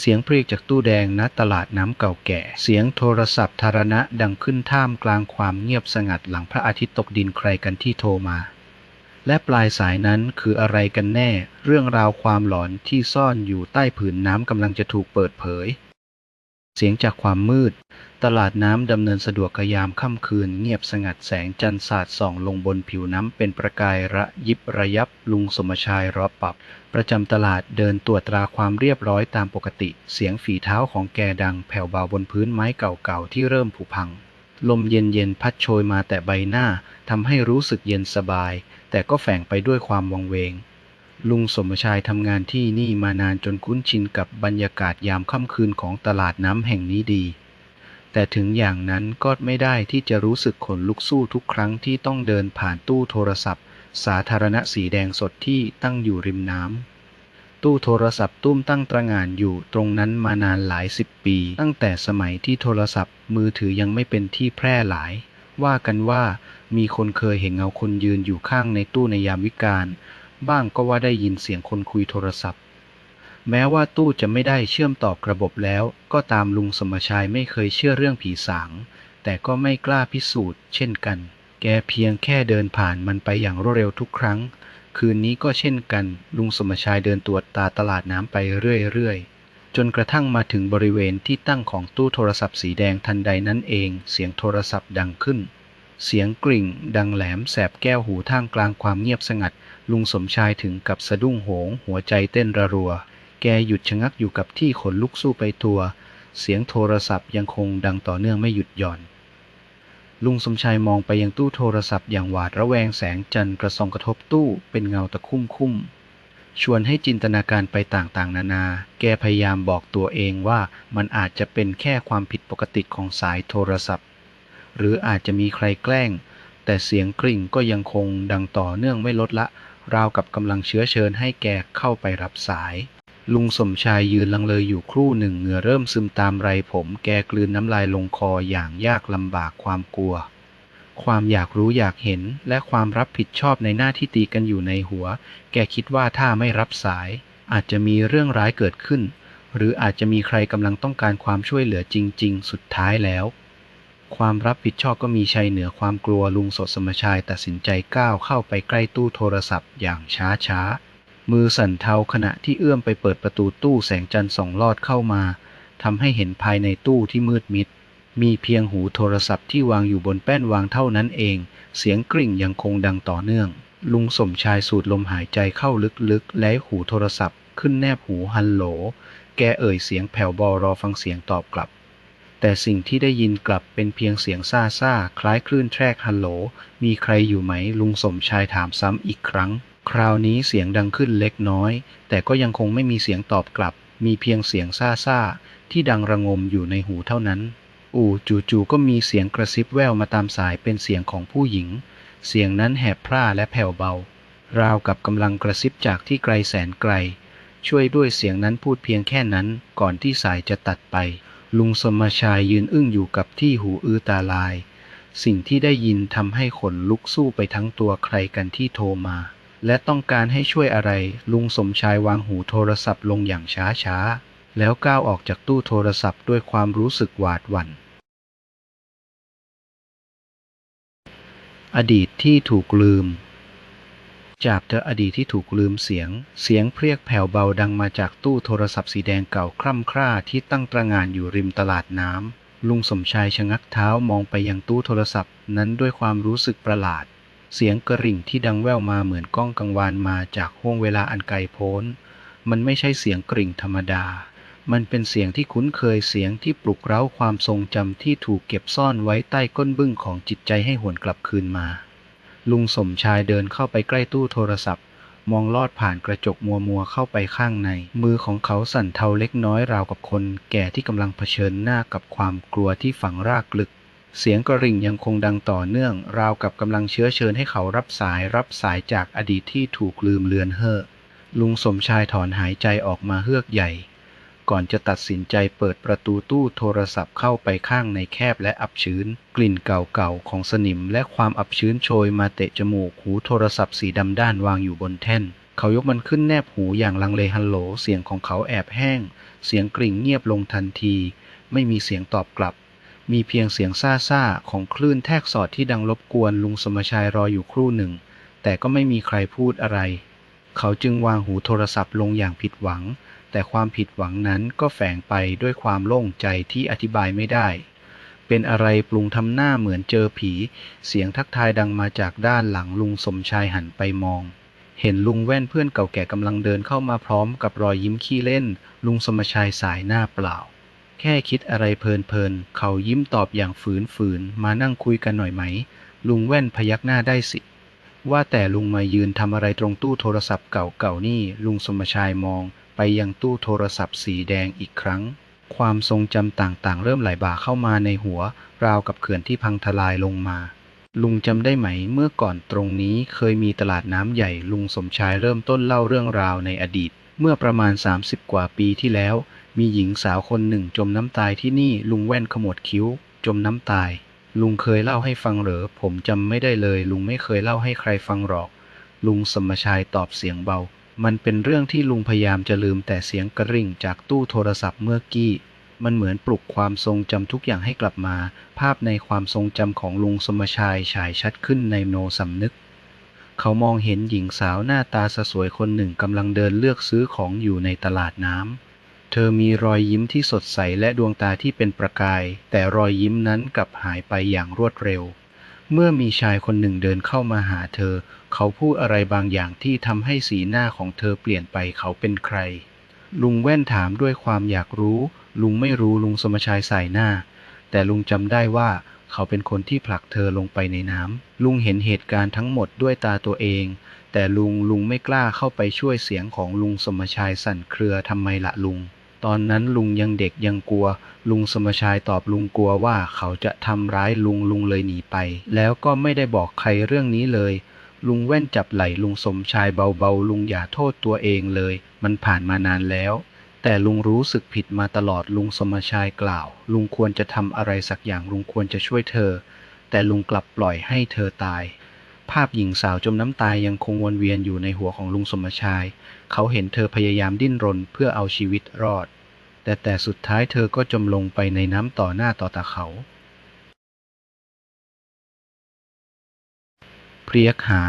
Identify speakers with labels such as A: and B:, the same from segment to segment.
A: เสียงเพรียกจากตู้แดงณตลาดน้ำเก่าแก่ เสียงโทรศัพท์ธารณะดังขึ้นท่ามกลางความเงียบสงัดหลังพระอาทิตย์ตกดินใครกันที่โทรมา และปลายสายนั้นคืออะไรกันแน่ เรื่องราวความหลอนที่ซ่อนอยู่ใต้ผืนน้ำกำลังจะถูกเปิดเผย เสียงจากความมืด ตลาดน้ำดำเนินสะดวกกยามค่ำคืน เงียบสงัดแสงจันทร์สาดส่องลงบนผิวน้ำเป็นประกายระยิบระยับ ลุงสมชายรอปรับ ประจำตลาดเดินตรวจตราความเรียบร้อยตามปกติ เสียงฝีเท้าของแกดัง แผ่วเบาบนพื้นไม้เก่าๆที่เริ่มผุพัง ลมเย็นๆพัดโชยมาแต่ใบหน้าทำให้รู้สึกเย็นสบาย แต่ก็แฝงไปด้วยความวังเวง ลุงสมชายทำงานที่นี่มานานจนคุ้นชินกับบรรยากาศยามค่ำคืนของตลาดน้ำแห่งนี้ดี แต่ถึงอย่างนั้นก็ไม่ได้ที่จะรู้สึกขนลุกสู้ทุกครั้งที่ต้องเดินผ่านตู้โทรศัพท์ สาธารณะสีแดงสดที่ตั้งอยู่ริมน้ำ ตู้โทรศัพท์ตุ้มตั้งตระหง่านอยู่ตรงนั้นมานานหลายสิบปี ตั้งแต่สมัยที่โทรศัพท์ มือถือยังไม่เป็นที่แพร่หลาย ว่ากันว่ามีคนเคยเห็นเงาคนยืนอยู่ข้างในตู้ในยามวิกาล บ้างก็ว่าได้ยินเสียงคนคุยโทรศัพท์ แม้ว่าตู้จะไม่ได้เชื่อมต่อระบบแล้ว ก็ตามลุงสมชายไม่เคยเชื่อเรื่องผีสาง แต่ก็ไม่กล้าพิสูจน์ เช่นกัน แกเพียงแค่เดินผ่านมันไปอย่างรวดเร็วทุกครั้ง คืนนี้ก็เช่นกัน ลุงสมชายเดินตรวจตาตลาดน้ำไปเรื่อยๆจนกระทั่งมาถึงบริเวณที่ตั้งของตู้โทรศัพท์สีแดงทันใดนั้นเอง เสียงโทรศัพท์ดังขึ้น เสียงกริ่ง ดังแหลมแสบแก้วหูท่ามกลางความเงียบสงัด ลุงสมชายถึงกับสะดุ้งโหง หัวใจเต้นระรัว แกหยุดชะงักอยู่กับที่ขนลุกสู้ไปตัว เสียงโทรศัพท์ยังคงดังต่อเนื่องไม่หยุดหย่อน ลุงสมชายมองไปยังตู้โทรศัพท์อย่างหวาดระแวงแสงจันทร์กระส่องกระทบตู้เป็นเงาตะคุ่มคุ้มชวนให้จินตนาการไปต่างๆ นานา แกพยายามบอกตัวเองว่ามันอาจจะเป็นแค่ความผิดปกติของสายโทรศัพท์ หรืออาจจะมีใครแกล้ง แต่เสียงกริ่งก็ยังคงดังต่อเนื่องไม่ลดละ ราวกับกำลังเชื้อเชิญให้แกเข้าไปรับสาย ลุงสมชายยืนลังเลอยู่ครู่หนึ่งเหงื่อเริ่มซึมตามไรผม แกกลืนน้ำลายลงคออย่างยากลำบากความกลัว ความอยากรู้อยากเห็นและความรับผิดชอบในหน้าที่ตีกันอยู่ในหัว แกคิดว่าถ้าไม่รับสาย อาจจะมีเรื่องร้ายเกิดขึ้น หรืออาจจะมีใครกำลังต้องการความช่วยเหลือจริง ๆ สุดท้ายแล้ว ความรับผิดชอบก็มีชัยเหนือความกลัวลุงสดสมชายตัดสินใจก้าวเข้าไปใกล้ตู้โทรศัพท์อย่างช้าช้าๆมือสั่นเทาขณะที่เอื้อมไปเปิดประตูตู้แสงจันทร์ส่องลอดเข้ามาทำให้เห็นภายในตู้ที่มืดมิด มีเพียงหูโทรศัพท์ที่วางอยู่บนแป้นวางเท่านั้นเอง เสียงกริ่งยังคงดังต่อเนื่อง ลุงสมชายสูดลมหายใจเข้าลึกๆ และหูโทรศัพท์ ขึ้นแนบหูฮัลโหล แกเอ่ยเสียงแผ่วบารอฟังเสียงตอบกลับ แต่สิ่งที่ได้ยินกลับเป็นเพียงเสียงซ่าซ่าคล้ายคลื่นแทรกฮัลโหล มีใครอยู่ไหม ลุงสมชายถามซ้ำอีกครั้ง คราวนี้เสียงดังขึ้นเล็กน้อย แต่ก็ยังคงไม่มีเสียงตอบกลับ มีเพียงเสียงซ่าซ่าที่ดังระงมอยู่ในหูเท่านั้น อู่จู่ๆก็มีเสียงกระซิบแววมาตามสายเป็นเสียงของผู้หญิง เสียงนั้นแหบพร่าและแผ่วเบา ราวกับกำลังกระซิบจากที่ไกลแสนไกล ช่วยด้วยเสียงนั้นพูดเพียงแค่นั้นก่อนที่สายจะตัดไป ลุงสมชายยืนอึ้งอยู่กับที่หูอื้อตาลาย สิ่งที่ได้ยินทำให้ขนลุกสู้ไปทั้งตัวใครกันที่โทรมา และต้องการให้ช่วยอะไร ลุงสมชายวางหูโทรศัพท์ลงอย่างช้าๆแล้วก้าวออกจากตู้โทรศัพท์ด้วยความรู้สึกหวาดหวั่น อดีตที่ถูกลืม จากเธออดีตที่ถูกลืมเสียง เสียงเพรียกแผ่วเบาดังมาจากตู้โทรศัพท์สีแดงเก่าคร่ำคร่าที่ตั้งตระหง่านอยู่ริมตลาดน้ำลุงสมชายชะงักเท้ามองไปยังตู้โทรศัพท์นั้นด้วยความรู้สึกประหลาด เสียงกระริ่งที่ดังแว่วมาเหมือนก้องกังวานมาจากห้วงเวลาอันไกลโพ้น มันไม่ใช่เสียงกริ่งธรรมดา มันเป็นเสียงที่คุ้นเคยเสียงที่ปลุกเร้าความทรงจำที่ถูกเก็บซ่อนไว้ใต้ก้นบึ้งของจิตใจให้หวนกลับคืนมา ลุงสมชายเดินเข้าไปใกล้ตู้โทรศัพท์ มองลอดผ่านกระจกมัวมัวเข้าไปข้างใน มือของเขาสั่นเทาเล็กน้อยราวกับคน แก่ที่กำลังเผชิญหน้ากับความกลัวที่ฝังรากลึก เสียงกระริ่งยังคงดังต่อเนื่อง ราวกับกำลังเชื้อเชิญให้เขารับสายรับสายจากอดีตที่ถูกลืมเลือนเฮอลุงสมชายถอนหายใจออกมาเฮือกใหญ่ ก่อนจะตัดสินใจเปิดประตูตู้โทรศัพท์เข้าไปข้างในแคบและอับชื้น กลิ่นเก่าๆของสนิมและความอับชื้นโชยมาเตะจมูกหูโทรศัพท์สีดำด้านวางอยู่บนแท่น เขายกมันขึ้นแนบหูอย่างลังเลฮัลโหลเสียงของเขาแอบแห้ง เสียงกริ่งเงียบลงทันที ไม่มีเสียงตอบกลับ มีเพียงเสียงซ่าๆของคลื่นแทกสอดที่ดังรบกวนลุงสมชายรออยู่ครู่หนึ่ง แต่ก็ไม่มีใครพูดอะไร เขาจึงวางหูโทรศัพท์ลงอย่างผิดหวัง แต่ความผิดหวังนั้นก็แฝงไปด้วยความโล่งใจที่อธิบายไม่ได้ เป็นอะไรปรุงทำหน้าเหมือนเจอผี เสียงทักทายดังมาจากด้านหลังลุงสมชายหันไปมอง เห็นลุงแว่นเพื่อนเก่าแก่กำลังเดินเข้ามาพร้อมกับรอยยิ้มขี้เล่น ลุงสมชายสายหน้าเปล่า แค่คิดอะไรเพลินๆ เขายิ้มตอบอย่างฝืนๆ มานั่งคุยกันหน่อยไหม ลุงแว่นพยักหน้าได้สิว่าแต่ลุงมายืนทำอะไรตรงตู้โทรศัพท์เก่าๆนี่ ลุงสมชายมอง ไปยังตู้โทรศัพท์สีแดงอีกครั้ง ความทรงจำต่างๆ เริ่มไหลบ่าเข้ามาในหัว ราวกับเขื่อนที่พังทลายลงมา ลุงจำได้ไหมเมื่อก่อนตรงนี้เคยมีตลาดน้ำใหญ่ลุงสมชายเริ่มต้นเล่าเรื่องราวในอดีต เมื่อประมาณ 30 กว่าปีที่แล้ว มีหญิงสาวคนหนึ่งจมน้ำตายที่นี่ลุงแว่นขมวดคิ้ว จมน้ำตาย ลุงเคยเล่าให้ฟังเหรอผมจำไม่ได้เลย ลุงไม่เคยเล่าให้ใครฟังหรอก ลุงสมชายตอบเสียงเบา มันเป็นเรื่องที่ลุงพยายามจะลืมแต่เสียงกระริ่งจากตู้โทรศัพท์เมื่อกี้ มันเหมือนปลุกความทรงจำทุกอย่างให้กลับมา ภาพในความทรงจำของลุงสมชายฉายชัดขึ้นในโนสำนึก เขามองเห็นหญิงสาวหน้าตาสสวยคนหนึ่งกำลังเดินเลือกซื้อของอยู่ในตลาดน้ำ เธอมีรอยยิ้มที่สดใสและดวงตาที่เป็นประกาย แต่รอยยิ้มนั้นกลับหายไปอย่างรวดเร็ว เมื่อมีชายคนหนึ่งเดินเข้ามาหาเธอ เขาพูดอะไรบางอย่างที่ทำให้สีหน้าของเธอเปลี่ยนไปเขาเป็นใคร ลุงแว่นถามด้วยความอยากรู้ ลุงไม่รู้ลุงสมชายใส่หน้า แต่ลุงจำได้ว่า เขาเป็นคนที่ผลักเธอลงไปในน้ำลุงเห็นเหตุการณ์ทั้งหมดด้วยตาตัวเอง แต่ลุงลุงไม่กล้าเข้าไปช่วยเสียงของลุงสมชายสั่นเครือทำไมละลุง ตอนนั้นลุงยังเด็กยังกลัว ลุงสมชายตอบลุงกลัวว่าเขาจะทำร้ายลุงลุงเลยหนีไป แล้วก็ไม่ได้บอกใครเรื่องนี้เลย ลุงแว่นจับไหล่ลุงสมชายเบาๆ ลุงอย่าโทษตัวเองเลย มันผ่านมานานแล้ว แต่ลุงรู้สึกผิดมาตลอดลุงสมชายกล่าว ลุงควรจะทำอะไรสักอย่างลุงควรจะช่วยเธอ แต่ลุงกลับปล่อยให้เธอตายภาพหญิงสาวจมน้ำตายยังคงวนเวียนอยู่ในหัวของลุงสมชาย เขาเห็นเธอพยายามดิ้นรนเพื่อเอาชีวิตรอด แต่แต่สุดท้ายเธอก็จมลงไปในน้ำต่อหน้าต่อตาเขา เพรียกหา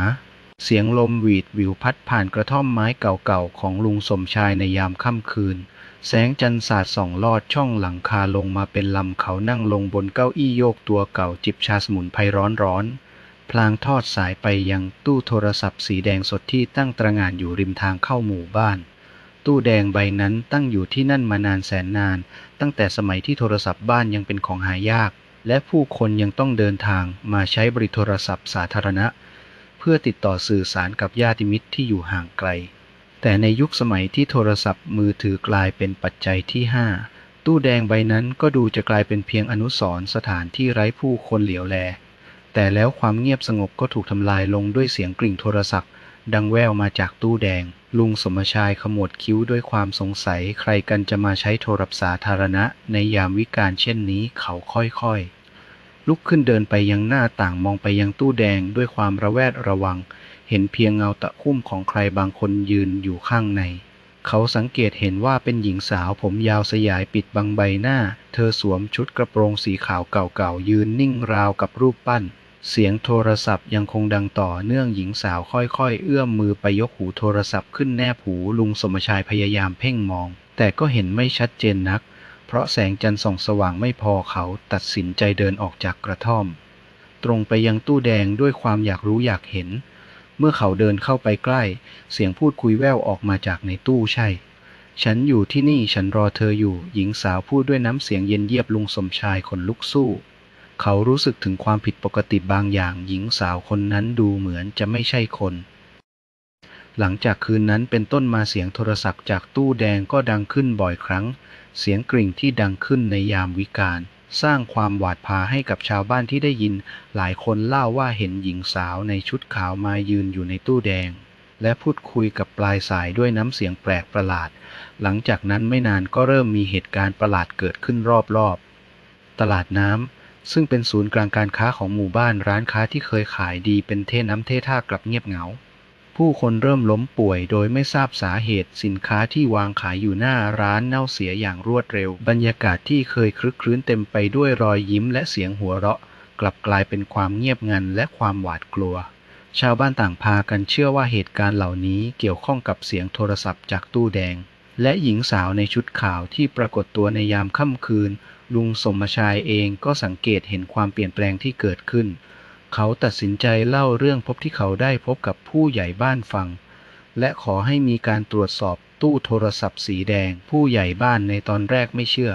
A: เสียงลมหวีดวิวพัดผ่านกระท่อมไม้เก่าๆ ของลุงสมชายในยามค่ำคืน แสงจันทร์สาดส่องลอดช่องหลังคาลงมาเป็นลำเขานั่งลงบนเก้าอี้โยกตัวเก่าจิบชาสมุนไพรร้อนๆ พลางทอดสายไปยังตู้โทรศัพท์สีแดงสดที่ตั้งตระหง่านอยู่ริมทางเข้าหมู่บ้าน ตู้แดงใบนั้นตั้งอยู่ที่นั่นมานานแสนนาน ตั้งแต่สมัยที่โทรศัพท์บ้านยังเป็นของหายาก และผู้คนยังต้องเดินทางมาใช้บริโทรศัพท์สาธารณะ เพื่อติดต่อสื่อสารกับญาติมิตรที่อยู่ห่างไกล แต่ในยุคสมัยที่โทรศัพท์มือถือกลายเป็นปัจจัยที่ 5 ตู้แดงใบนั้นก็ดูจะกลายเป็นเพียงอนุสรณ์สถานที่ไร้ผู้คนเหลียวแล แต่แล้วความเงียบสงบก็ถูกทำลายลงด้วยเสียงกริ่งโทรศัพท์ ดังแว่วมาจากตู้แดง ลุงสมชายขมวดคิ้วด้วยความสงสัย ใครกันจะมาใช้โทรศัพท์สาธารณะ ในยามวิกาลเช่นนี้เขาค่อยๆ ลุกขึ้นเดินไปยังหน้าต่างมองไปยังตู้แดงด้วยความระแวดระวัง เห็นเพียงเงาตะคุ่มของใครบางคนยืนอยู่ข้างใน เขาสังเกตเห็นว่าเป็นหญิงสาวผมยาวสยายปิดบังใบหน้า เธอสวมชุดกระโปรงสีขาวเก่าๆยืนนิ่งราวกับรูปปั้น เสียงโทรศัพท์ยังคงดังต่อเนื่องหญิงสาวค่อยๆ เอื้อมมือไปยกหูโทรศัพท์ขึ้นแนบหูลุงสมชายพยายามเพ่งมอง แต่ก็เห็นไม่ชัดเจนนัก เพราะแสงจันทร์ส่องสว่างไม่พอเขาตัดสินใจเดินออกจากกระท่อม ตรงไปยังตู้แดงด้วยความอยากรู้อยากเห็น เมื่อเขาเดินเข้าไปใกล้ เสียงพูดคุยแว่วออกมาจากในตู้ใช่ ฉันอยู่ที่นี่ฉันรอเธออยู่ หญิงสาวพูดด้วยน้ำเสียงเย็นเยียบลุงสมชายคนลุกสู้ เขารู้สึกถึงความผิดปกติบางอย่างหญิงสาวคนนั้นดูเหมือนจะไม่ใช่คน หลังจากคืนนั้นเป็นต้นมาเสียงโทรศัพท์จากตู้แดงก็ดังขึ้นบ่อยครั้ง เสียงกริ่งที่ดังขึ้นในยามวิกาลสร้างความหวาดผาให้กับชาวบ้านที่ได้ยิน หลายคนเล่าว่าเห็นหญิงสาวในชุดขาวมายืนอยู่ในตู้แดง และพูดคุยกับปลายสายด้วยน้ำเสียงแปลกประหลาด หลังจากนั้นไม่นานก็เริ่มมีเหตุการณ์ประหลาดเกิดขึ้นรอบๆ ตลาดน้ำ ซึ่งเป็นศูนย์กลางการค้าของหมู่บ้านร้านค้าที่เคยขายดีเป็นเทน้ำเทท่ากลับเงียบเหงา ผู้คนเริ่มล้มป่วยโดยไม่ทราบสาเหตุสินค้าที่วางขายอยู่หน้าร้านเน่าเสียอย่างรวดเร็ว บรรยากาศที่เคยคลึกครื้นเต็มไปด้วยรอยยิ้มและเสียงหัวเราะ กลับกลายเป็นความเงียบงันและความหวาดกลัว ชาวบ้านต่างพากันเชื่อว่าเหตุการณ์เหล่านี้เกี่ยวข้องกับเสียงโทรศัพท์จากตู้แดงและหญิงสาวในชุดขาวที่ปรากฏตัวในยามค่ำคืน ลุงสมชายเองก็สังเกตเห็นความเปลี่ยนแปลงที่เกิดขึ้น เขาตัดสินใจเล่าเรื่องพบที่เขาได้พบกับผู้ใหญ่บ้านฟัง และขอให้มีการตรวจสอบตู้โทรศัพท์สีแดง ผู้ใหญ่บ้านในตอนแรกไม่เชื่อ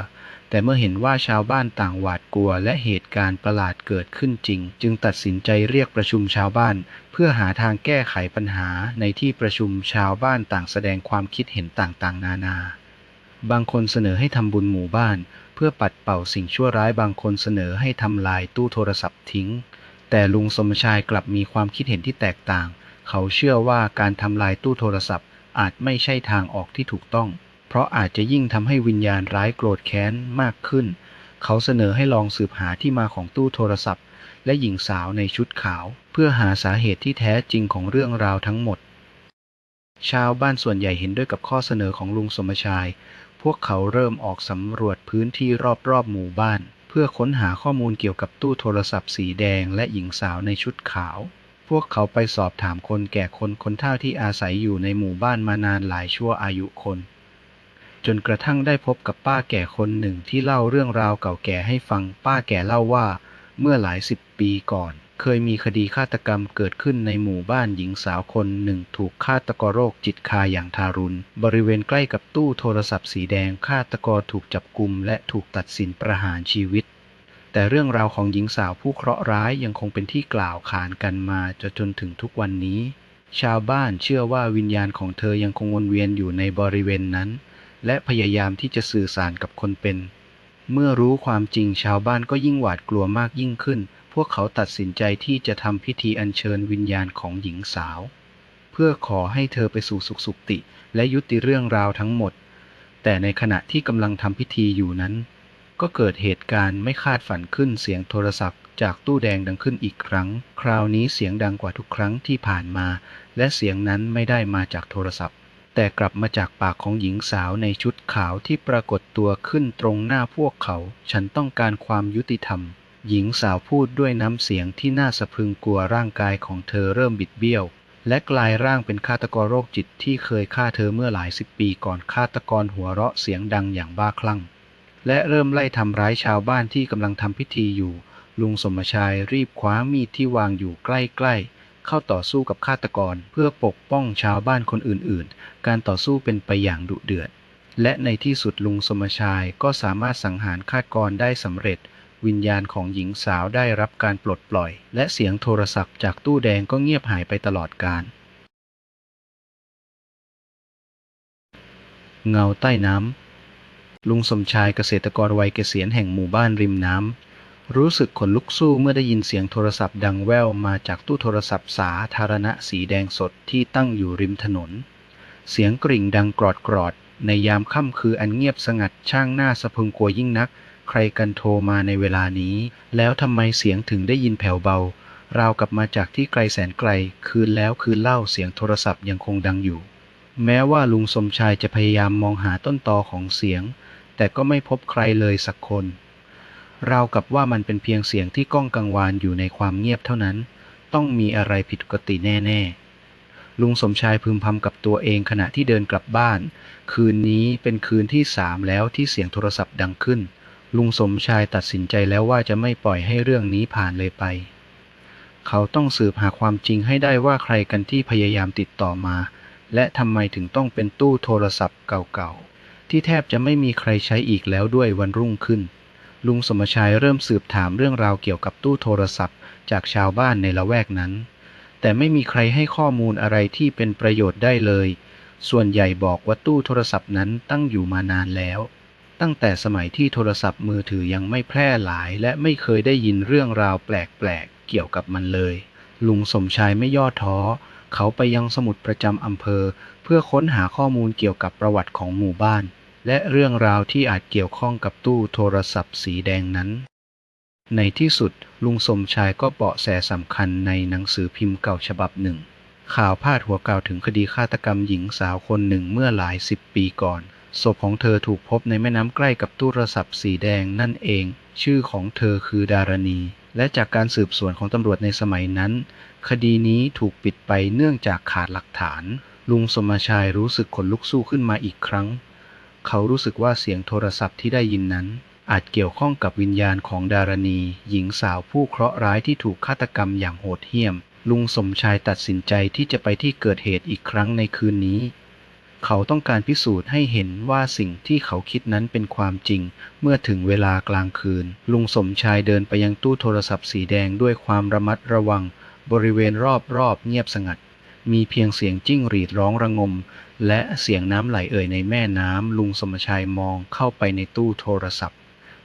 A: แต่เมื่อเห็นว่าชาวบ้านต่างหวาดกลัว และเหตุการณ์ประหลาดเกิดขึ้นจริง จึงตัดสินใจเรียกประชุมชาวบ้าน เพื่อหาทางแก้ไขปัญหาในที่ประชุมชาวบ้านต่างแสดงความคิดเห็นต่างๆ นานา บางคนเสนอให้ทำบุญหมู่บ้าน เพื่อปัดเป่าสิ่งชั่วร้ายบางคนเสนอให้ทำลายตู้โทรศัพท์ทิ้ง แต่ลุงสมชายกลับมีความคิดเห็นที่แตกต่าง เขาเชื่อว่าการทำลายตู้โทรศัพท์ อาจไม่ใช่ทางออกที่ถูกต้อง เพราะอาจจะยิ่งทำให้วิญญาณร้ายโกรธแค้นมากขึ้น เขาเสนอให้ลองสืบหาที่มาของตู้โทรศัพท์ และหญิงสาวในชุดขาว เพื่อหาสาเหตุที่แท้จริงของเรื่องราวทั้งหมดชาวบ้านส่วนใหญ่เห็นด้วยกับข้อเสนอของลุงสมชาย วกเขาเริ่มออกสำรวจพื้นที่รอบๆหมู่บ้าน เพื่อค้นหาข้อมูลเกี่ยวกับตู้โทรศัพท์สีแดงและหญิงสาวในชุดขาว พวกเขาไปสอบถามคนแก่คนคนเฒ่าที่อาศัยอยู่ในหมู่บ้านมานานหลายชั่วอายุคน จนกระทั่งได้พบกับป้าแก่คนหนึ่งที่เล่าเรื่องราวเก่าแก่ให้ฟังป้าแก่เล่าว่า เมื่อหลายสิบปีก่อน เคยมีคดีฆาตกรรมเกิดขึ้นในหมู่บ้านหญิงสาวคนหนึ่งถูกฆาตกรโรคจิตคาอย่างทารุณ บริเวณใกล้กับตู้โทรศัพท์สีแดงฆาตกรถูกจับกลุมและถูกตัดสินประหารชีวิต แต่เรื่องราวของหญิงสาวผู้เคราะห์ร้ายยังคงเป็นที่กล่าวขานกันมาจนจนถึงทุกวันนี้ ชาวบ้านเชื่อว่าวิญญาณของเธอยังคงวนเวียนอยู่ในบริเวณนั้น และพยายามที่จะสื่อสารกับคนเป็น เมื่อรู้ความจริงชาวบ้านก็ยิ่งหวาดกลัวมากยิ่งขึ้น วกเขาตัดสินใจที่จะทำพิธีอัญเชิญวิญญาณของหญิงสาว เพื่อขอให้เธอไปสู่สุขสุคติ และยุติเรื่องราวทั้งหมด แต่ในขณะที่กำลังทำพิธีอยู่นั้น ก็เกิดเหตุการณ์ไม่คาดฝันขึ้นเสียงโทรศัพท์ จากตู้แดงดังขึ้นอีกครั้ง คราวนี้เสียงดังกว่าทุกครั้งที่ผ่านมา และเสียงนั้นไม่ได้มาจากโทรศัพท์ แต่กลับมาจากปากของหญิงสาวในชุดขาวที่ปรากฏตัวขึ้นตรงหน้าพวกเขา ฉันต้องการความยุติธรรม หญิงสาวพูดด้วยน้ำเสียงที่น่าสะพรึงกลัวร่างกายของเธอเริ่มบิดเบี้ยว และกลายร่างเป็นฆาตกรโรคจิตที่เคยฆ่าเธอเมื่อหลายสิบปีก่อนฆาตกรหัวเราะเสียงดังอย่างบ้าคลั่ง และเริ่มไล่ทำร้ายชาวบ้านที่กำลังทำพิธีอยู่ ลุงสมชายรีบคว้ามีดที่วางอยู่ใกล้ๆเข้าต่อสู้กับฆาตกรเพื่อปกป้องชาวบ้านคนอื่นๆ การต่อสู้เป็นไปอย่างดุเดือด และในที่สุดลุงสมชายก็สามารถสังหารฆาตกรได้สำเร็จ วิญญาณของหญิงสาวได้รับการปลดปล่อย และเสียงโทรศัพท์จากตู้แดงก็เงียบหายไปตลอดกาลเงาใต้น้ำ ลุงสมชายเกษตรกรวัยเกษียณแห่งหมู่บ้านริมน้ำ รู้สึกขนลุกสู้เมื่อได้ยินเสียงโทรศัพท์ดังแว่วมาจากตู้โทรศัพท์สาธารณะสีแดงสดที่ตั้งอยู่ริมถนน เสียงกริ่งดังกรอดกรอดในยามค่ำคืออันเงียบสงัดช่างหน้าสะพึงกลัวยิ่งนัก ใครกันโทรมาในเวลานี้ แล้วทำไมเสียงถึงได้ยินแผ่วเบา ราวกับมาจากที่ไกลแสนไกล คืนแล้วคืนเล่าเสียงโทรศัพท์ยังคงดังอยู่ แม้ว่าลุงสมชายจะพยายามมองหาต้นตอของเสียง แต่ก็ไม่พบใครเลยสักคน ราวกับว่ามันเป็นเพียงเสียงที่ก้องกังวานอยู่ในความเงียบเท่านั้น ต้องมีอะไรผิดปกติแน่ๆลุงสมชายพึมพำกับตัวเองขณะที่เดินกลับบ้าน คืนนี้เป็นคืนที่สามแล้วที่เสียงโทรศัพท์ดังขึ้น ลุงสมชายตัดสินใจแล้วว่าจะไม่ปล่อยให้เรื่องนี้ผ่านเลยไป เขาต้องสืบหาความจริงให้ได้ว่าใครกันที่พยายามติดต่อมา และทำไมถึงต้องเป็นตู้โทรศัพท์เก่าๆ ที่แทบจะไม่มีใครใช้อีกแล้วด้วยวันรุ่งขึ้น ลุงสมชายเริ่มสืบถามเรื่องราวเกี่ยวกับตู้โทรศัพท์จากชาวบ้านในละแวกนั้น แต่ไม่มีใครให้ข้อมูลอะไรที่เป็นประโยชน์ได้เลย ส่วนใหญ่บอกว่าตู้โทรศัพท์นั้นตั้งอยู่มานานแล้ว ตั้งแต่สมัยที่โทรศัพท์มือถือยังไม่แพร่หลาย และไม่เคยได้ยินเรื่องราวแปลกๆ เกี่ยวกับมันเลย ลุงสมชายไม่ย่อท้อ เขาไปยังสมุดประจำอำเภอ เพื่อค้นหาข้อมูลเกี่ยวกับประวัติของหมู่บ้าน และเรื่องราวที่อาจเกี่ยวข้องกับตู้โทรศัพท์สีแดงนั้น ในที่สุดลุงสมชายก็เบาะแสสำคัญในหนังสือพิมพ์เก่าฉบับหนึ่ง ข่าวพาดหัวกล่าวถึงคดีฆาตกรรมหญิงสาวคนหนึ่งเมื่อหลายสิบปีก่อน ศพของเธอถูกพบในแม่น้ำใกล้กับตู้โทรศัพท์สีแดงนั่นเอง ชื่อของเธอคือดารณี และจากการสืบสวนของตำรวจในสมัยนั้น คดีนี้ถูกปิดไปเนื่องจากขาดหลักฐาน ลุงสมชายรู้สึกขนลุกสู้ขึ้นมาอีกครั้ง เขารู้สึกว่าเสียงโทรศัพท์ที่ได้ยินนั้น อาจเกี่ยวข้องกับวิญญาณของดารณี หญิงสาวผู้เคราะห์ร้ายที่ถูกฆาตกรรมอย่างโหดเหี้ยม ลุงสมชายตัดสินใจที่จะไปที่เกิดเหตุอีกครั้งในคืนนี้ เขาต้องการพิสูจน์ให้เห็นว่าสิ่งที่เขาคิดนั้นเป็นความจริง เมื่อถึงเวลากลางคืน ลุงสมชายเดินไปยังตู้โทรศัพท์สีแดงด้วยความระมัดระวัง บริเวณรอบๆเงียบสงัด มีเพียงเสียงจิ้งหรีดร้องระงม และเสียงน้ำไหลเอ่ยในแม่น้ำลุงสมชายมองเข้าไปในตู้โทรศัพท์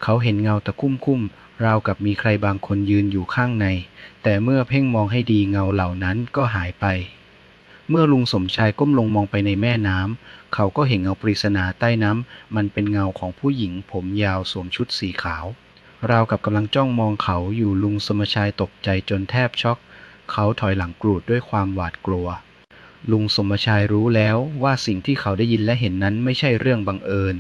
A: เขาเห็นเงาตะคุ่มคุ่มๆราวกับมีใครบางคนยืนอยู่ข้างใน แต่เมื่อเพ่งมองให้ดีเงาเหล่านั้นก็หายไป เมื่อลุงสมชายก้มลงมองไปในแม่น้ำ เขาก็เห็นเงาปริศนาใต้น้ำ มันเป็นเงาของผู้หญิงผมยาวสวมชุดสีขาว ราวกับกำลังจ้องมองเขาอยู่ลุงสมชายตกใจจนแทบช็อก เขาถอยหลังกรูดด้วยความหวาดกลัว ลุงสมชายรู้แล้วว่าสิ่งที่เขาได้ยินและเห็นนั้นไม่ใช่เรื่องบังเอิญ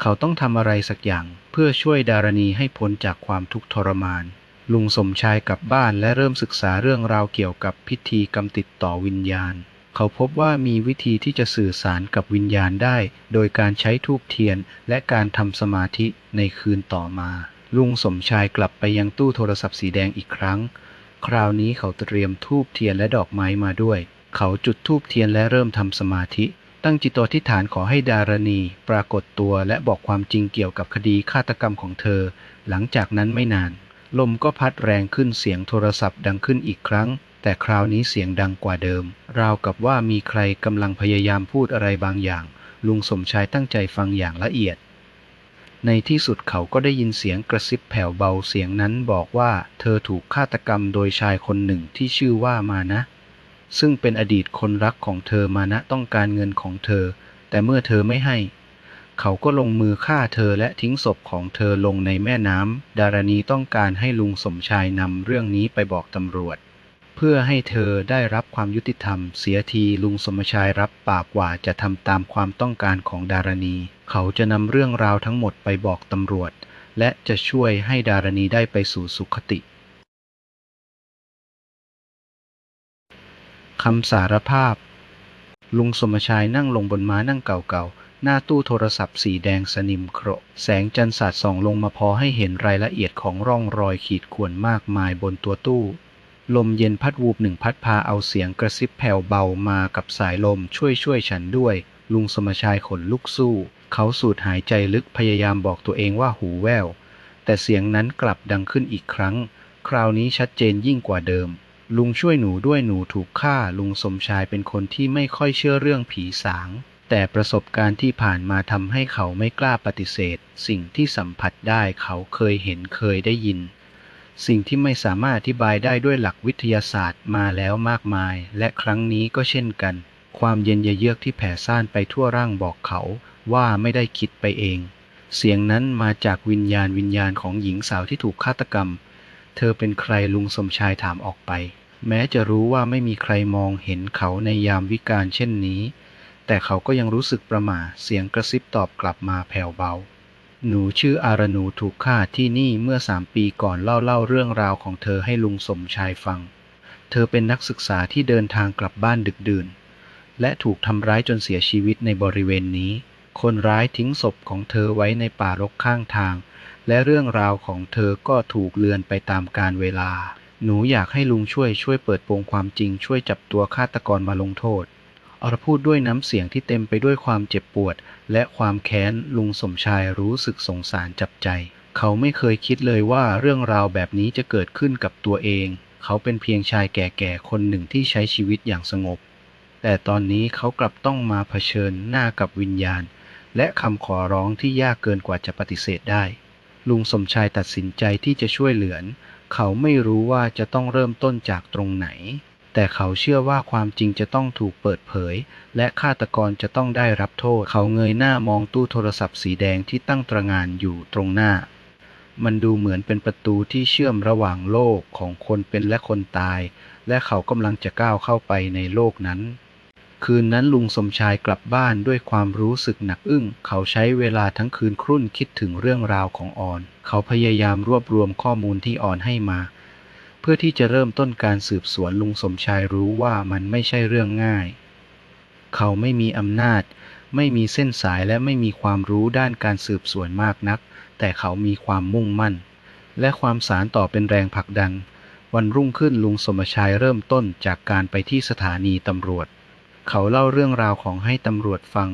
A: เขาต้องทำอะไรสักอย่างเพื่อช่วยดารณีให้พ้นจากความทุกข์ทรมาน ลุงสมชายกลับบ้านและเริ่มศึกษาเรื่องราวเกี่ยวกับพิธีกรรมติดต่อวิญญาณ เขาพบว่ามีวิธีที่จะสื่อสารกับวิญญาณได้ โดยการใช้ทูบเทียนและการทำสมาธิในคืนต่อมา ลุงสมชายกลับไปยังตู้โทรศัพท์สีแดงอีกครั้ง คราวนี้เขาเตรียมทูบเทียนและดอกไม้มาด้วย เขาจุดทูบเทียนและเริ่มทำสมาธิ ตั้งจิตอธิษฐานขอให้ดารณี ปรากฏตัวและบอกความจริงเกี่ยวกับคดีฆาตกรรมของเธอ หลังจากนั้นไม่นาน ลมก็พัดแรงขึ้นเสียงโทรศัพท์ดังขึ้นอีกครั้ง แต่คราวนี้เสียงดังกว่าเดิม ราวกับว่ามีใครกำลังพยายามพูดอะไรบางอย่าง ลุงสมชายตั้งใจฟังอย่างละเอียด ในที่สุดเขาก็ได้ยินเสียงกระซิบแผ่วเบาเสียงนั้นบอกว่า เธอถูกฆาตกรรมโดยชายคนหนึ่งที่ชื่อว่ามานะ ซึ่งเป็นอดีตคนรักของเธอมานะต้องการเงินของเธอ แต่เมื่อเธอไม่ให้ เขาก็ลงมือฆ่าเธอและทิ้งศพของเธอลงในแม่น้ำ ดารณีต้องการให้ลุงสมชายนำเรื่องนี้ไปบอกตำรวจ เพื่อให้เธอได้รับความยุติธรรม เสียทีลุงสมชายรับปากว่าจะทำตามความต้องการของดารณี เขาจะนำเรื่องราวทั้งหมดไปบอกตำรวจ และจะช่วยให้ดารณีได้ไปสู่สุขติคำสารภาพ ลุงสมชายนั่งลงบนม้านั่งเก่าๆ หน้าตู้โทรศัพท์สีแดงสนิมโครแสงจันทร์สาดส่องลงมาพอให้เห็นรายละเอียดของร่องรอยขีดข่วนมากมายบนตัวตู้ ลมเย็นพัดวูบหนึ่งพัดพาเอาเสียงกระซิบแผ่วเบามากับสายลมช่วยช่วยฉันด้วย ลุงสมชายขนลุกสู้ เขาสูดหายใจลึกพยายามบอกตัวเองว่าหูแว่วแต่เสียงนั้นกลับดังขึ้นอีกครั้ง คราวนี้ชัดเจนยิ่งกว่าเดิมลุงช่วยหนูด้วยหนูถูกฆ่า ลุงสมชายเป็นคนที่ไม่ค่อยเชื่อเรื่องผีสาง แต่ประสบการณ์ที่ผ่านมาทำให้เขาไม่กล้าปฏิเสธ สิ่งที่สัมผัสได้เขาเคยเห็นเคยได้ยิน สิ่งที่ไม่สามารถอธิบายได้ด้วยหลักวิทยาศาสตร์มาแล้วมากมาย และครั้งนี้ก็เช่นกัน ความเย็นเยือกที่แผ่ซ่านไปทั่วร่างบอกเขาว่าไม่ได้คิดไปเอง เสียงนั้นมาจากวิญญาณวิญญาณของหญิงสาวที่ถูกฆาตกรรม เธอเป็นใครลุงสมชายถามออกไป แม้จะรู้ว่าไม่มีใครมองเห็นเขาในยามวิกาลเช่นนี้ แต่เขาก็ยังรู้สึกประหม่าเสียงกระซิบตอบกลับมาแผ่วเบา หนูชื่ออารนูถูกฆ่าที่นี่เมื่อสามปีก่อนเล่าเล่าเรื่องราวของเธอให้ลุงสมชายฟัง เธอเป็นนักศึกษาที่เดินทางกลับบ้านดึกดื่น และถูกทำร้ายจนเสียชีวิตในบริเวณนี้ คนร้ายทิ้งศพของเธอไว้ในป่ารกข้างทาง และเรื่องราวของเธอก็ถูกเลือนไปตามกาลเวลา หนูอยากให้ลุงช่วยช่วยเปิดโปงความจริงช่วยจับตัวฆาตกรมาลงโทษ อรพูดด้วยน้ำเสียงที่เต็มไปด้วยความเจ็บปวด และความแค้นลุงสมชายรู้สึกสงสารจับใจ เขาไม่เคยคิดเลยว่าเรื่องราวแบบนี้จะเกิดขึ้นกับตัวเอง เขาเป็นเพียงชายแก่ๆคนหนึ่งที่ใช้ชีวิตอย่างสงบ แต่ตอนนี้เขากลับต้องมาเผชิญหน้ากับวิญญาณ และคำขอร้องที่ยากเกินกว่าจะปฏิเสธได้ ลุงสมชายตัดสินใจที่จะช่วยเหลือ เขาไม่รู้ว่าจะต้องเริ่มต้นจากตรงไหน แต่เขาเชื่อว่าความจริงจะต้องถูกเปิดเผย และฆาตกรจะต้องได้รับโทษ เขาเงยหน้ามองตู้โทรศัพท์สีแดงที่ตั้งตระหงานอยู่ตรงหน้า มันดูเหมือนเป็นประตูที่เชื่อมระหว่างโลกของคนเป็นและคนตาย และเขากำลังจะก้าวเข้าไปในโลกนั้นคืนนั้นลุงสมชายกลับบ้านด้วยความรู้สึกหนักอึ้ง เขาใช้เวลาทั้งคืนครุ่นคิดถึงเรื่องราวของออน เขาพยายามรวบรวมข้อมูลที่ออนให้มา พื่อที่จะเริ่มต้นการสืบสวนลุงสมชายรู้ว่ามันไม่ใช่เรื่องง่าย เขาไม่มีอำนาจ ไม่มีเส้นสายและไม่มีความรู้ด้านการสืบสวนมากนัก แต่เขามีความมุ่งมั่น และความสารต่อเป็นแรงผลักดันวันรุ่งขึ้นลุงสมชายเริ่มต้นจากการไปที่สถานีตำรวจ เขาเล่าเรื่องราวของให้ตำรวจฟัง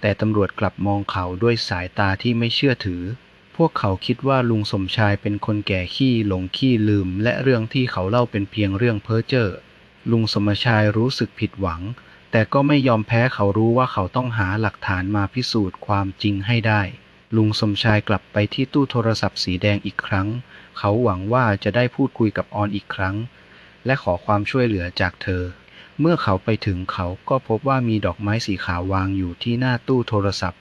A: แต่ตำรวจกลับมองเขาด้วยสายตาที่ไม่เชื่อถือ วกเขาคิดว่าลุงสมชายเป็นคนแก่ขี้หลงขี้ลืม และเรื่องที่เขาเล่าเป็นเพียงเรื่องเพ้อเจ้อลุงสมชายรู้สึกผิดหวัง แต่ก็ไม่ยอมแพ้เขารู้ว่าเขาต้องหาหลักฐานมาพิสูจน์ความจริงให้ได้ ลุงสมชายกลับไปที่ตู้โทรศัพท์สีแดงอีกครั้ง เขาหวังว่าจะได้พูดคุยกับออนอีกครั้ง และขอความช่วยเหลือจากเธอ เมื่อเขาไปถึงเขาก็พบว่ามีดอกไม้สีขาววางอยู่ที่หน้าตู้โทรศัพท์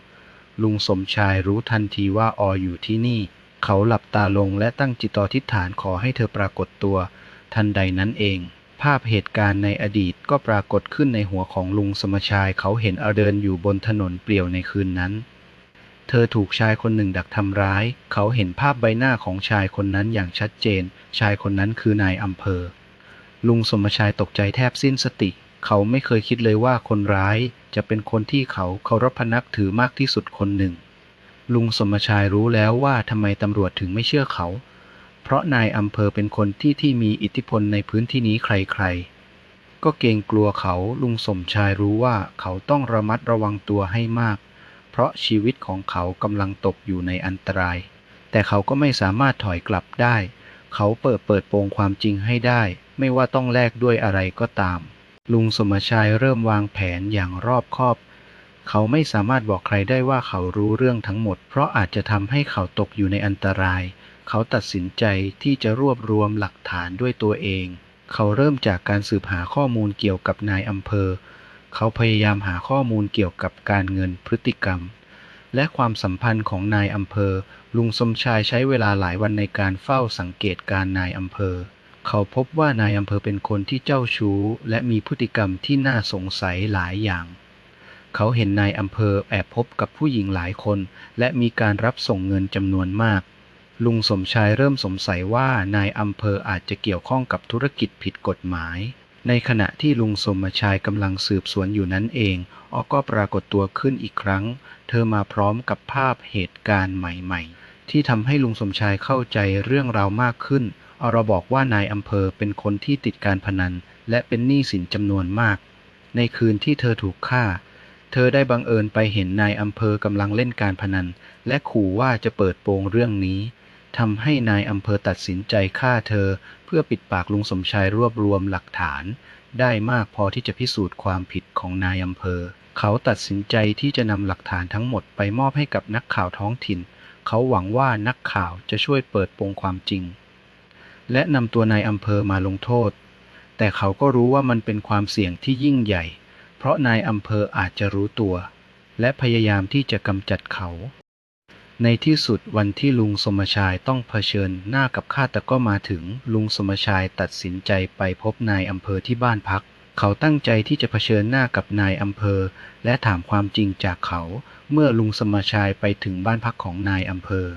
A: ลุงสมชายรู้ทันทีว่าอออยู่ที่นี่ เขาหลับตาลงและตั้งจิตอธิษฐานขอให้เธอปรากฏตัว ทันใดนั้นเอง ภาพเหตุการณ์ในอดีตก็ปรากฏขึ้นในหัวของลุงสมชายเขาเห็นอเดินอยู่บนถนนเปลี่ยวในคืนนั้น เธอถูกชายคนหนึ่งดักทำร้าย เขาเห็นภาพใบหน้าของชายคนนั้นอย่างชัดเจน ชายคนนั้นคือนายอำเภอ ลุงสมชายตกใจแทบสิ้นสติ เขาไม่เคยคิดเลยว่าคนร้ายจะเป็นคนที่เขาเคารพพนักถือมากที่สุดคนหนึ่ง ลุงสมชายรู้แล้วว่าทำไมตำรวจถึงไม่เชื่อเขา เพราะนายอำเภอเป็นคนที่ที่มีอิทธิพลในพื้นที่นี้ใครๆ ก็เกรงกลัวเขาลุงสมชายรู้ว่าเขาต้องระมัดระวังตัวให้มาก เพราะชีวิตของเขากำลังตกอยู่ในอันตราย แต่เขาก็ไม่สามารถถอยกลับได้ เขาเปิดเปิดโปงความจริงให้ได้ ไม่ว่าต้องแลกด้วยอะไรก็ตาม ลุงสมชายเริ่มวางแผนอย่างรอบคอบ เขาไม่สามารถบอกใครได้ว่าเขารู้เรื่องทั้งหมด เพราะอาจจะทำให้เขาตกอยู่ในอันตราย เขาตัดสินใจที่จะรวบรวมหลักฐานด้วยตัวเอง เขาเริ่มจากการสืบหาข้อมูลเกี่ยวกับนายอำเภอ เขาพยายามหาข้อมูลเกี่ยวกับการเงินพฤติกรรม และความสัมพันธ์ของนายอำเภอ ลุงสมชายใช้เวลาหลายวันในการเฝ้าสังเกตการนายอำเภอ เขาพบว่านายอำเภอเป็นคนที่เจ้าชู้ และมีพฤติกรรมที่น่าสงสัยหลายอย่าง เขาเห็นนายอำเภอแอบพบกับผู้หญิงหลายคน และมีการรับส่งเงินจำนวนมาก ลุงสมชายเริ่มสงสัยว่านายอำเภออาจจะเกี่ยวข้องกับธุรกิจผิดกฎหมาย ในขณะที่ลุงสมชายกำลังสืบสวนอยู่นั้นเองออก็ปรากฏตัวขึ้นอีกครั้ง เธอมาพร้อมกับภาพเหตุการณ์ใหม่ ๆ ที่ทำให้ลุงสมชายเข้าใจเรื่องราวมากขึ้น อราบอกว่านายอำเภอเป็นคนที่ติดการพนัน และเป็นหนี้สินจำนวนมาก ในคืนที่เธอถูกฆ่า เธอได้บังเอิญไปเห็นนายอำเภอกำลังเล่นการพนัน และขู่ว่าจะเปิดโปงเรื่องนี้ทำให้นายอำเภอตัดสินใจฆ่าเธอ เพื่อปิดปากลุงสมชายรวบรวมหลักฐาน ได้มากพอที่จะพิสูจน์ความผิดของนายอำเภอ เขาตัดสินใจที่จะนำหลักฐานทั้งหมดไปมอบให้กับนักข่าวท้องถิ่น เขาหวังว่านักข่าวจะช่วยเปิดโปงความจริง และนำตัวนายอำเภอมาลงโทษ แต่เขาก็รู้ว่ามันเป็นความเสี่ยงที่ยิ่งใหญ่ เพราะนายอำเภออาจจะรู้ตัว และพยายามที่จะกำจัดเขา ในที่สุดวันที่ลุงสมชายต้องเผชิญหน้ากับฆาตก็มาถึง ลุงสมชายตัดสินใจไปพบนายอำเภอที่บ้านพัก เขาตั้งใจที่จะเผชิญหน้ากับนายอำเภอ และถามความจริงจากเขา เมื่อลุงสมชายไปถึงบ้านพักของนายอำเภอ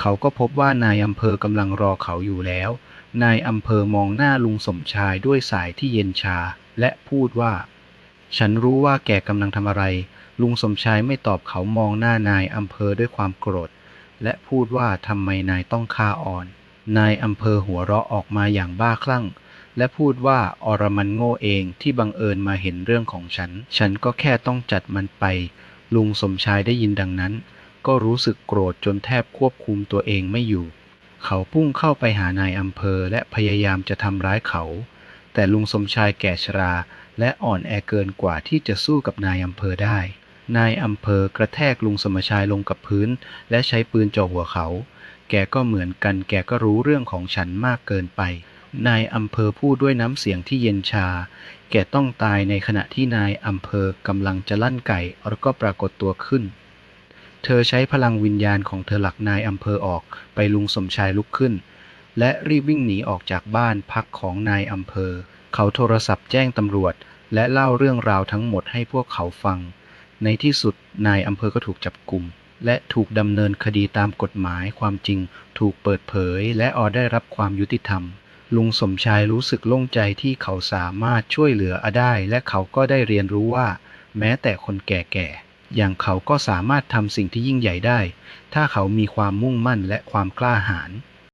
A: เขาก็พบว่านายอำเภอกำลังรอเขาอยู่แล้ว นายอำเภอมองหน้าลุงสมชายด้วยสายที่เย็นชาและพูดว่า ฉันรู้ว่าแกกำลังทำอะไร ลุงสมชายไม่ตอบเขามองหน้านายอำเภอด้วยความโกรธ และพูดว่าทำไมนายต้องฆ่าอ่อน นายอำเภอหัวเราะออกมาอย่างบ้าคลั่ง และพูดว่าอรมันโง่เองที่บังเอิญมาเห็นเรื่องของฉัน ฉันก็แค่ต้องจัดมันไป ลุงสมชายได้ยินดังนั้น ก็รู้สึกโกรธจนแทบควบคุมตัวเองไม่อยู่ เขาพุ่งเข้าไปหานายอำเภอและพยายามจะทำร้ายเขา แต่ลุงสมชายแก่ชราและอ่อนแอเกินกว่าที่จะสู้กับนายอำเภอได้ นายอำเภอกระแทกลุงสมชายลงกับพื้น และใช้ปืนจ่อหัวเขา แกก็เหมือนกัน แกก็รู้เรื่องของฉันมากเกินไป นายอำเภอพูดด้วยน้ำเสียงที่เย็นชา แกต้องตายในขณะที่นายอำเภอกำลังจะลั่นไก่แล้วก็ปรากฏตัวขึ้น เธอใช้พลังวิญญาณของเธอหลักนายอำเภอออกไปลุงสมชายลุกขึ้น และรีบวิ่งหนีออกจากบ้านพักของนายอำเภอ เขาโทรศัพท์แจ้งตำรวจ และเล่าเรื่องราวทั้งหมดให้พวกเขาฟัง ในที่สุดนายอำเภอก็ถูกจับกลุ่มและถูกดำเนินคดีตามกฎหมายความจริง ถูกเปิดเผย และออได้รับความยุติธรรม ลุงสมชายรู้สึกโล่งใจที่เขาสามารถช่วยเหลืออได้ และเขาก็ได้เรียนรู้ว่า แม้แต่คนแก่ๆ อย่างเขาก็สามารถทำสิ่งที่ยิ่งใหญ่ได้ ถ้าเขามีความมุ่งมั่นและความกล้าหาญ